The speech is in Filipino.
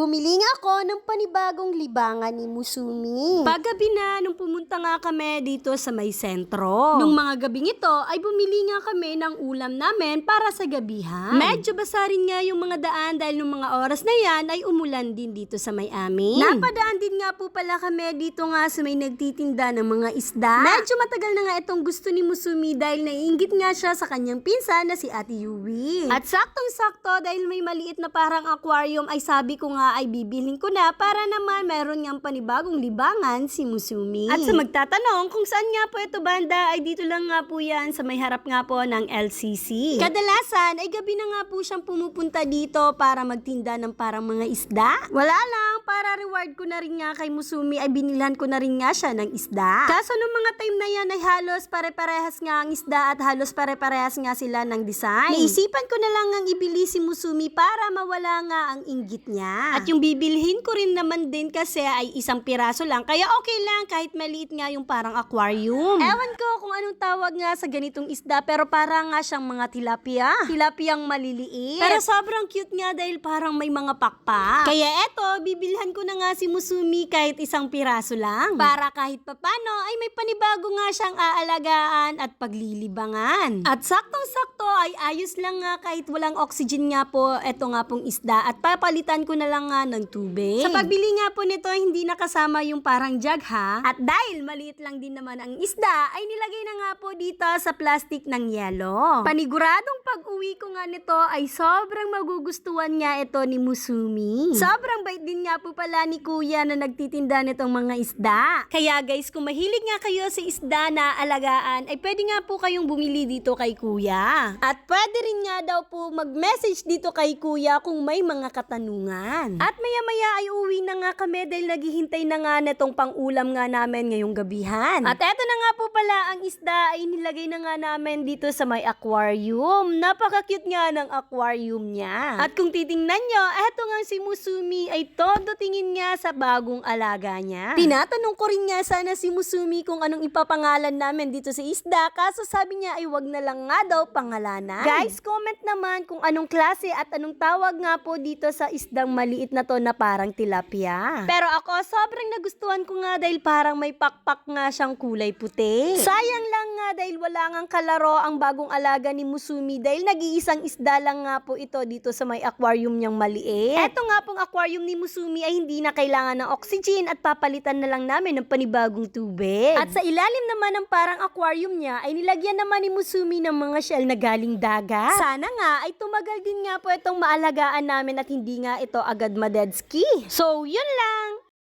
Bumili nga ako ng panibagong libangan ni Musumi. Paggabi na, nung pumunta nga kami dito sa may sentro. Nung mga gabing ito, ay bumili nga kami ng ulam namin para sa gabihan. Medyo basa rin nga yung mga daan dahil nung mga oras na yan ay umulan din dito sa may amin. Napadaan din nga po pala kami dito nga sa may nagtitinda ng mga isda. Medyo matagal na nga itong gusto ni Musumi dahil naiingit nga siya sa kanyang pinsan na si Ate Yui. At saktong-sakto dahil may maliit na parang aquarium ay sabi ko nga ay bibilhin ko na para naman meron niyang panibagong libangan si Musumi. At sa magtatanong kung saan nga po ito banda ay dito lang nga po yan sa may harap nga po ng LCC. Kadalasan ay gabi na nga po siyang pumupunta dito para magtinda ng parang mga isda. Wala lang, para reward ko na rin nga kay Musumi ay binilhan ko na rin nga siya ng isda. Kaso nung mga time na yan ay halos pare-parehas nga ang isda at halos pare-parehas nga sila ng design. Naisipan ko na lang ang ibili si Musumi para mawala nga ang inggit niya. At yung bibilhin ko rin naman din kasi ay isang piraso lang kaya okay lang kahit maliit nga yung parang aquarium. Ewan ko kung anong tawag nga sa ganitong isda pero parang nga siyang mga tilapia. Tilapiyang maliliit. Pero sobrang cute nga dahil parang may mga pakpak. Kaya eto, bibilhan ko na nga si Musumi kahit isang piraso lang. Para kahit papano ay may panibago nga siyang aalagaan at paglilibangan. At saktong-sakto ay ayos lang nga kahit walang oxygen nga po eto nga pong isda at papalitan ko na lang nga ng tubig. Sa pagbili nga po nito hindi nakasama yung parang jug ha. At dahil maliit lang din naman ang isda ay nilagay na nga po dito sa plastic ng yelo. Paniguradong pag-uwi ko nga nito ay sobrang magugustuhan nga ito ni Musumi. Sobrang bait din nga po pala ni kuya na nagtitinda nitong mga isda. Kaya guys, kung mahilig nga kayo sa isda na alagaan, ay pwede nga po kayong bumili dito kay kuya. At pwede rin nga daw po mag-message dito kay kuya kung may mga katanungan. At maya-maya ay uwi na nga kami dahil naghihintay na nga netong pang-ulam nga namin ngayong gabihan. At eto na nga po pala ang isda ay nilagay na nga namin dito sa may aquarium. Napaka-cute nga ng aquarium niya. At kung titingnan nyo, eto nga si Musumi ay todo tingin nga sa bagong alaga niya. Tinatanong ko rin nga sana si Musumi kung anong ipapangalan namin dito sa isda kaso sabi niya ay wag na lang nga daw pangalanan. Guys, comment naman kung anong klase at anong tawag nga po dito sa isdang maliit na to na parang tilapia. Pero ako sobrang nagustuhan ko nga dahil parang may pakpak nga siyang kulay puti. Sayang lang nga dahil wala ngang kalaro ang bagong alaga ni Musumi dahil nag-iisang isda lang nga po ito dito sa may aquarium niyang maliit. Eto nga pong aquarium ni Musumi ay hindi na kailangan ng oxygen at papalitan na lang namin ng panibagong tubig. At sa ilalim naman ng parang aquarium niya ay nilagyan naman ni Musumi ng mga shell na galing dagat. Sana nga ay tumagal din nga po itong maalagaan namin at hindi nga ito agad madedski. So, yun lang!